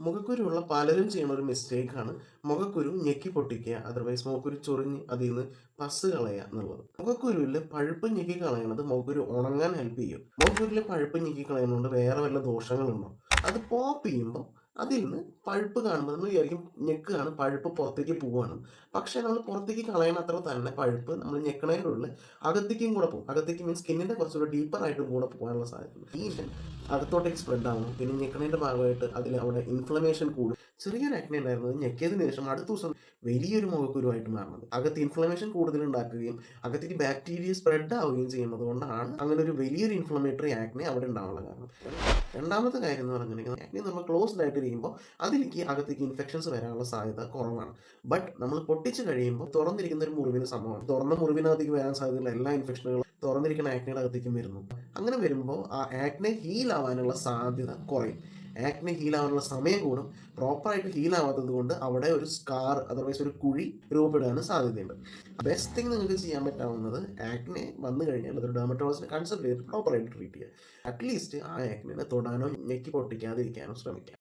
മുഖക്കുരുവുള്ള പലരും ചെയ്യുന്ന ഒരു മിസ്റ്റേക്കാണ് മുഖക്കുരു ഞെക്കി പൊട്ടിക്കുക അതർവൈസ് മുഖക്കുരു ചൊറിഞ്ഞ് അതിൽ നിന്ന് പസ് കളയുക എന്നുള്ളത്. മുഖക്കുരുവിൽ പഴുപ്പ് ഞെക്കി കളയണത് മുഖക്കുരു ഉണങ്ങാൻ ഹെൽപ്പ് ചെയ്യും. മുഖക്കുരുവിൽ പഴുപ്പ് ഞെക്കി കളയുന്നതുകൊണ്ട് വേറെ വല്ല ദോഷങ്ങളുണ്ടോ? അത് പോപ്പ് ചെയ്യുമ്പോൾ അതിൽ നിന്ന് പഴുപ്പ് കാണുമ്പോൾ നമ്മൾ വിചാരിക്കും ഞെക്കുകയാണ് പഴുപ്പ് പുറത്തേക്ക് പോവുകയാണ് പക്ഷേ നമ്മൾ പുറത്തേക്ക് കളയണ അത്ര തന്നെ പഴുപ്പ് നമ്മൾ ഞെക്കണതിന്റെ ഉള്ളിൽ അകത്തേക്കും കൂടെ പോകും. അകത്തേക്ക് മീൻസ് സ്കിന്നിന്റെ കുറച്ചുകൂടെ ഡീപ്പർ ആയിട്ടും കൂടെ പോകാനുള്ള സാധ്യത ഈ അകത്തോട്ടേക്ക് സ്പ്രെഡ് പിന്നെ ഞെക്കണതിന്റെ ഭാഗമായിട്ട് അതിൽ അവിടെ ഇൻഫ്ലമേഷൻ കൂടും. ചെറിയൊരു ആക്നെ ഉണ്ടായിരുന്നത് ഞെക്കിയതിന് ശേഷം അടുത്ത ദിവസം വലിയൊരു മുഖക്കുരുവായിട്ട് മാറുന്നത്. അകത്ത് ഇൻഫ്ലമേഷൻ കൂടുതൽ ഉണ്ടാക്കുകയും അകത്തേക്ക് ബാക്ടീരിയ സ്പ്രെഡ് ആവുകയും ചെയ്യുന്നത് കൊണ്ടാണ് അങ്ങനെ ഒരു വലിയൊരു ഇൻഫ്ലമേറ്ററി ആക്നെ അവിടെ ഉണ്ടാവാനുള്ള കാരണം. രണ്ടാമത്തെ കാര്യം എന്ന് പറഞ്ഞിട്ടുണ്ടെങ്കിൽ നമ്മൾ ക്ലോസ്ഡ് ആയിട്ട് ഇരിക്കുമ്പോൾ അതിലേക്ക് അകത്തേക്ക് ഇൻഫെക്ഷൻസ് വരാനുള്ള സാധ്യത കുറവാണ്. ബട്ട് നമ്മൾ പൊട്ടിച്ച് കഴിയുമ്പോൾ തുറന്നിരിക്കുന്ന ഒരു മുറിവിന് സംഭവമാണ് തുറന്ന മുറിവിനകത്തേക്ക് വരാൻ സാധ്യതയുള്ള എല്ലാ ഇൻഫെക്ഷനുകളും തുറന്നിരിക്കുന്ന ആക്നയുടെ അകത്തേക്കും വരുന്നു. അങ്ങനെ വരുമ്പോൾ ആ ആക്നെ ഹീൽ ആവാനുള്ള സാധ്യത കുറയും. ആക്നെ ഹീൽ ആവാനുള്ള സമയം കൂടും. പ്രോപ്പറായിട്ട് ഹീൽ ആവാത്തത് കൊണ്ട് അവിടെ ഒരു സ്കാർ അതർവൈസ് ഒരു കുഴി രൂപപ്പെടാനും സാധ്യതയുണ്ട്. ബെസ്റ്റ് തിങ് നിങ്ങൾക്ക് ചെയ്യാൻ പറ്റാവുന്നത് ആക്നെ വന്നു കഴിഞ്ഞാൽ അതൊരു ഡെർമറ്റോളജിനെ കൺസൾട്ട് ചെയ്ത് പ്രോപ്പറായിട്ട് ട്രീറ്റ് ചെയ്യുക. അറ്റ്ലീസ്റ്റ് ആ ആക്നെ തൊടാനോ ഞെക്കി പൊട്ടിക്കാതിരിക്കാനോ ശ്രമിക്കുക